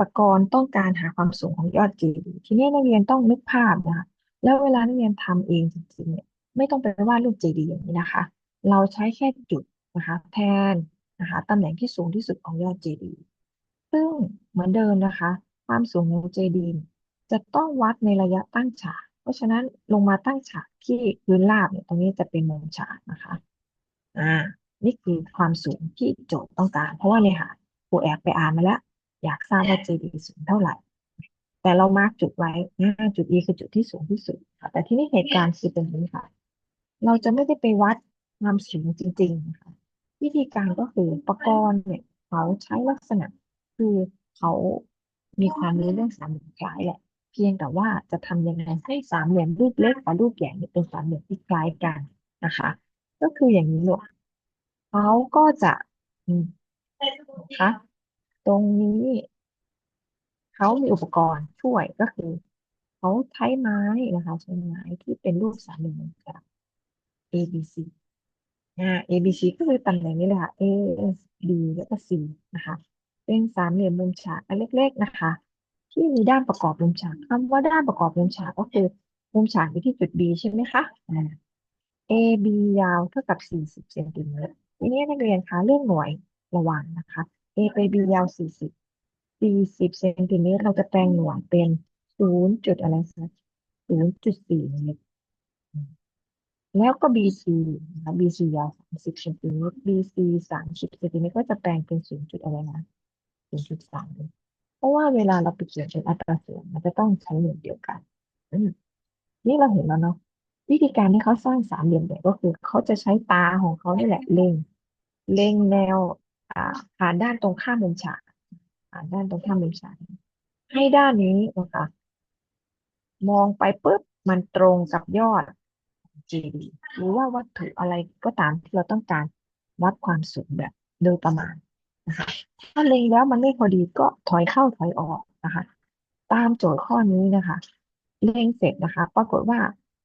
ประกรณ์ต้องการหาความสูงของยอดเจดีย์ทีนี้นักเรียนต้องนึกภาพนะคะแล้วเวลานักเรียนทำเองจริงๆเนี่ยไม่ต้องไปวาดรูปเจดีย์อย่างนี้นะคะ เราใช้แค่จุดนะคะแทนนะคะตำแหน่งที่สูงที่สุดของยอดเจดีย์ซึ่งเหมือนเดิมนะคะ ความสูงของเจดีย์จะต้องวัดในระยะตั้งฉาก เพราะฉะนั้นลงมาตั้งฉากที่พื้นราบเนี่ยตรงนี้จะเป็นมุมฉากนะคะอ่านี่คือความสูงที่โจทย์ต้องการ เพราะว่าเนี่ยค่ะครูแอบไปอ่านมาแล้ว อยากทราบว่า JD สูงเท่าไหร่ แต่เรามาร์กจุดไว้นะจุด E คือจุดที่สูงที่สุด แต่ที่นี่เหตุการณ์คือเป็นนี้ค่ะ เราจะไม่ได้ไปวัดความสูงจริงๆนะคะวิธีการก็คือประกรณ์เนี่ยเขาใช้ลักษณะ คือเขามีความรู้เรื่องสามเหลี่ยมคล้ายแหละ เพียงแต่ว่าจะทำยังไงให้สามเหลี่ยมรูปเล็กกับรูปใหญ่เนี่ยเป็นสามเหลี่ยมที่คล้ายกันนะคะ ก็คืออย่างนี้ลูกเขาก็จะอืมนะคะ รงนี้เขามีอุปกรณ์ช่วยก็คือเขาใช้ไม้นะคะใช้ไม้ที่เป็นรูปสามเหลี่ยมเหมือนกัน A B C อ่า A B C ก็คือตำแหน่งนี้เลยค่ะ A B แล้วก็ C นะคะเป็นสามเหลี่ยมมุมฉากอันเล็ก ๆนะคะ ที่มีด้านประกอบมุมฉากคำว่าด้านประกอบมุมฉากก็คือมุมฉากอยู่ที่จุด B ใช่ไหมคะอ่า A B ยาวเท่ากับ40เซนติเมตรทีนี้นักเรียนคะเรื่องหน่วยระวังนะคะ A ไป B ยาว40 40เซนติเมตรเราจะแปลงหน่วยเป็น 0. จุดอะไรคะ0.4เมตรแล้วก็ BC นะ BC ยาว30เซนติเมตร BC 30เซนติเมตรก็จะแปลงเป็น 0. จุดอะไรนะ0.3เพราะว่าเวลาเราไปเขียนเป็นอัตราส่วนมันจะต้องใช้หน่วยเดียวกันนี่เราเห็นแล้วเนาะวิธีการที่เขาสร้างสามเหลี่ยมแบบก็คือ เขาจะใช้ตาของเขานี่แหละเล็งเล็งแนว ผ่านด้านตรงข้ามมุมฉากผ่านด้านตรงข้ามมุมฉากให้ด้านนี้นะคะมองไปปุ๊บมันตรงกับยอด JD หรือว่าวัตถุอะไรก็ตามที่เราต้องการวัดความสูงแบบโดยประมาณนะคะถ้าเล็งแล้วมันไม่พอดีก็ถอยเข้าถอยออกนะคะ ตามโจทย์ข้อนี้นะคะ เล็งเสร็จนะคะ ปรากฏว่า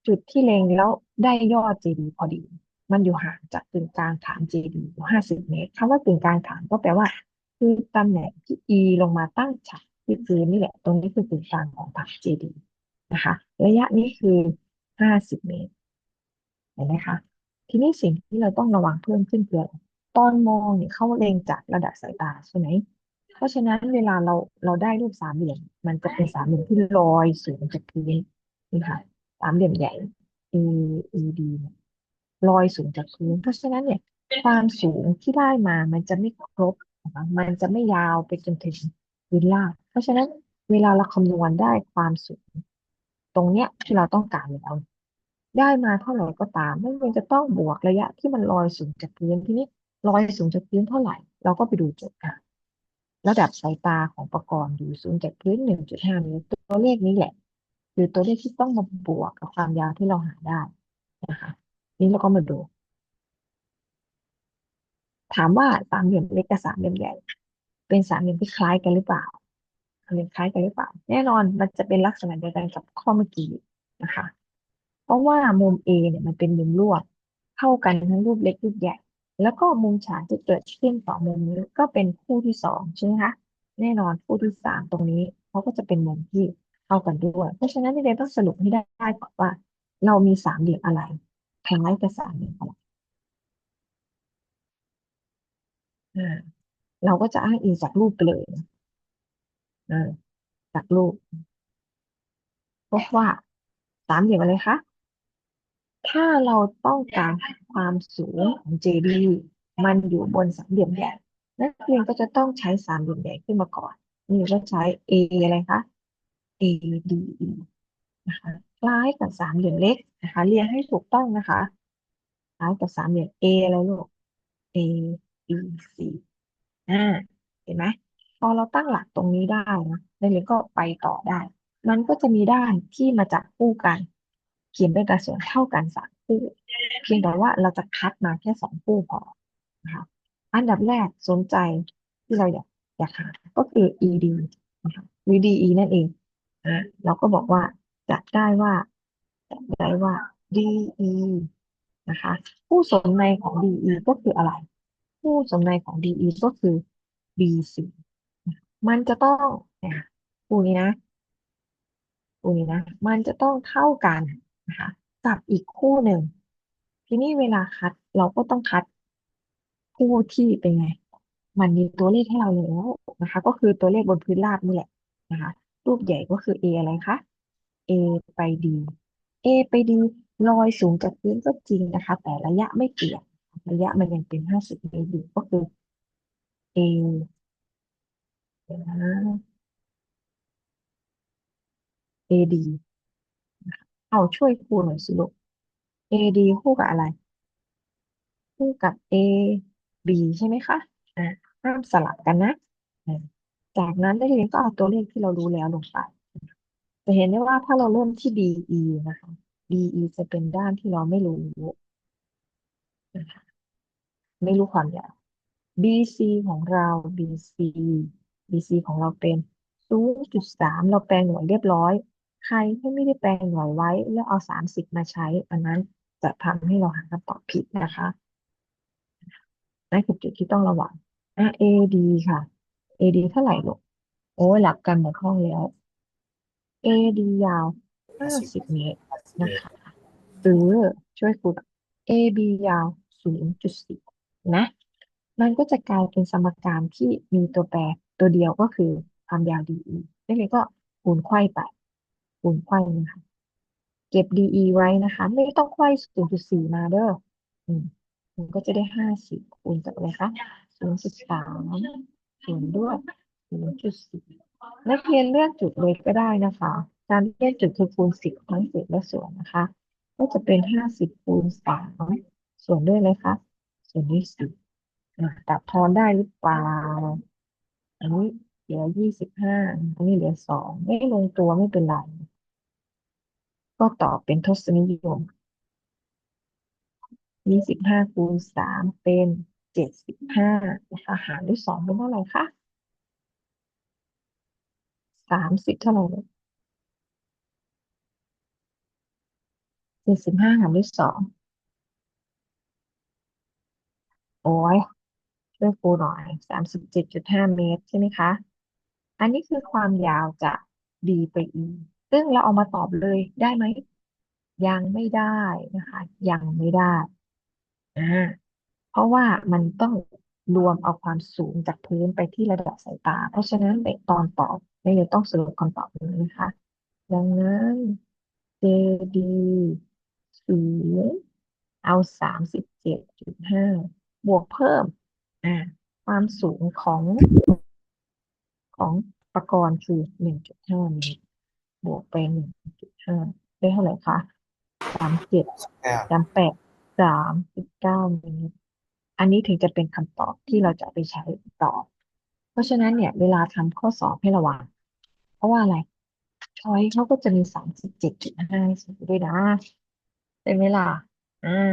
จุดที่เล็งแล้วได้ยอด JD พอดี มันอยู่ห่างจากกึ่งกลางฐาน JD อยู่50เมตรคำว่ากึ่งกลางฐานก็แปลว่า คือตำแหน่งที่ E ลงมาตั้งฉากที่พื้นนี่แหละ ตรงนี้คือกึ่งกลางของฐาน JD นะคะ ระยะนี้คือ50เมตร เห็นไหมคะ ทีนี้สิ่งที่เราต้องระวังเพิ่มขึ้นคืออตอนมองเนี่ยเขาเล็งจากระดับสายตาใช่ไหม เพราะฉะนั้นเวลาเราเราได้รูปสามเหลี่ยม มันจะเป็นสามเหลี่ยมที่ลอยสูงจากพื้นนี่ค่ะ สามเหลี่ยมใหญ่ A E D เนี่ย ลอยสูงจากพื้น เพราะฉะนั้นเนี่ยความสูงที่ได้มามันจะไม่ครบนะคะมันจะไม่ยาวไปจนถึงพื้นราเพราะฉะนั้นเวลาเราคำนวณได้ความสูง ตรงเนี้ยที่เราต้องการแล้วได้มาเท่าไหร่ก็ตามไม่จำเป็นจะต้องบวกระยะที่มันลอยสูงจากพื้นทีนี้ลอยสูงจากพื้นเท่าไหร่ เราก็ไปดูโจทย์ค่ะระดับสายตาของประกรณ์อยู่สูงจากพื้น 1.5เมตรตัวเลขนี้แหละ คือตัวเลขที่ต้องมาบวกกับความยาวที่เราหาได้นะคะ นี่เราก็มาดู ถามว่าสามเหลี่ยมเล็กกับสามเหลี่ยมใหญ่ เป็นสามเหลี่ยมที่คล้ายกันหรือเปล่าสามเหลี่ยมคล้ายกันหรือเปล่า แน่นอนมันจะเป็นลักษณะเดียวกันกับข้อเมื่อกี้นะคะ เพราะว่ามุม A เนี่ยมันเป็นมุมรวบเท่ากันทั้งรูปเล็กรูปใหญ่ แล้วก็มุมฉากที่เกิดขึ้นต่อมุมนี้ก็เป็นคู่ที่สองใช่ไหมคะแน่นอนคู่ที่สามตรงนี้เขาก็จะเป็นมุมที่เท่ากันด้วย เพราะฉะนั้นเรียนต้องสรุปให้ได้ก่อนว่า เรามีสามเหลี่ยมอะไร คล้ายกับสามเหลี่ยมอะไรอ่าเราก็จะอ้างอิงจากรูปไปเลยนะอ่าจากรูปพบว่าสามเหลี่ยมอะไรคะ ถ้าเราต้องการความสูงของ JD มันอยู่บนสามเหลี่ยมใหญ่นักเรียนก็จะต้องใช้สามเหลี่ยมใหญ่ขึ้นมาก่อน นี่ก็ใช้ A อะไรคะ ADE นะคะคล้ายกับสามเหลี่ยมเล็กนะคะ เรียงให้ถูกต้องนะคะคล้ายกับสามเหลี่ยม A อะไรลูก A B C อ่าเห็นไหมพอเราตั้งหลักตรงนี้ได้นะนักเรียนก็ไปต่อได้ มันก็จะมีด้านที่มาจับคู่กัน เขียนเป็นอัตราส่วนเท่ากันสามคู่ เพียงแต่ว่าเราจะคัดมาแค่สองคู่พอนะคะอันดับแรกสนใจที่เราอยากอยากหาก็คือ ED นะคะ VDE นั่นเองอ่าเราก็บอกว่า จัดได้ว่าจัดได้ว่า DE นะคะ ผู้สมในของ DE ก็คืออะไร ผู้สมในของ DE ก็คือ BC มันจะต้องเนะคะคู่นี้นะคู่นี้นะ มันจะต้องเท่ากันนะคะกับอีกคู่หนึ่ง ทีนี้เวลาคัดเราก็ต้องคัดคู่ที่เป็นไง มันมีตัวเลขให้เราแล้วนะคะ ก็คือตัวเลขบนพื้นราบนี่แหละนะคะ รูปใหญ่ก็คือ a อะไรคะ a ไป d a ไป d ลอยสูงจากพื้นก็จริงนะคะ แต่ระยะไม่เปลี่ยนระยะมันยังเป็นห้าสิบเมตรอยู่ก็คือ a เดี๋ยวนะ AD เอาช่วยครูหน่อยสิลูก AD คู่กับอะไร คู่กับ AB ใช่ไหมคะอ่าห้ามสลับกันนะ จากนั้นนักเรียนก็เอาตัวเลขที่เรารู้แล้วลงไป จะเห็นได้ว่าถ้าเราเริ่มที่ DE นะคะ DE จะเป็นด้านที่เราไม่รู้นะคะไม่รู้ความยาว BC ของเรา BC BC ของเราเป็น 0.3 เราแปลงหน่วยเรียบร้อย ใครที่ไม่ได้แปลงหน่วยไว้ แล้วเอา 30 มาใช้ อันนั้นจะทำให้เราหาคำตอบผิดนะคะนั่นคือจุดที่ต้องระวังอะ AD ค่ะ AD เท่าไหร่ลูกโอ้ยหลับกันหมดห้องแล้ว AD ยาว50เมตรนะคะหรือช่วยคูณ AB ยาว0.4นะ มันก็จะกลายเป็นสมการที่มีตัวแปรตัวเดียวก็คือความยาว DE นักเรียนก็คูณไขว้ไปคูณไขว้นะคะเก็บ DE ไว้นะคะ ไม่ต้องไขว้0.4มาเด้ออืมมันก็จะได้50คูณกับอะไรคะ0.3คูณด้วย0.4นั นักเรียนเลือกจุดเลยก็ได้นะคะ การเลือกจุดคือคูณ10ทั้งเศษและส่วนนะคะ ก็จะเป็น50คูณ3ส่วนด้วยเลยคะส่วนด้วย10ตัดทอนได้หรือเปล่า อันนี้เหลือ25อันนี้เหลือ2ไม่ลงตัวไม่เป็นไร ก็ตอบเป็นทศนิยม25คูณ3เป็น75นะคะหารด้วย2เป็นเท่าไหร่คะ 30เท่าไหร่เลย75หารด้วย2โอ้ยช่วยครูหน่อย37.5เจ็ดจุดห้าเมตรใช่ไหมคะ อันนี้คือความยาวจาก D ไป E ซึ่งเราเอามาตอบเลยได้ไหม ยังไม่ได้นะคะ ยังไม่ได้อ่าเพราะว่ามันต้องรวมเอาความสูงจากพื้นไปที่ระดับสายตา เพราะฉะนั้นในตอนตอบ ไม่เลยต้องสรุปคำตอบนี้นะคะ ดังนั้น JD สูงเอาสามสิบเจ็ดจุดห้าบวกเพิ่มอ่าความสูงของของประกรณ์คือหนึ่งจุดห้าเมตรบวกไปหนึ่งจุดห้าได้เท่าไหร่คะสามเจ็ดแก้วสามแปดสามสิบเก้าเมตรอันนี้ถึงจะเป็นคำตอบที่เราจะเอาไปใช้ตอบ เพราะฉะนั้นเนี่ย เวลาทำข้อสอบให้ระวัง เพราะว่าอะไร ช้อยเขาก็จะมีสามสิบเจ็ดจุดห้าด้วยนะ เป็นไหมล่ะอืม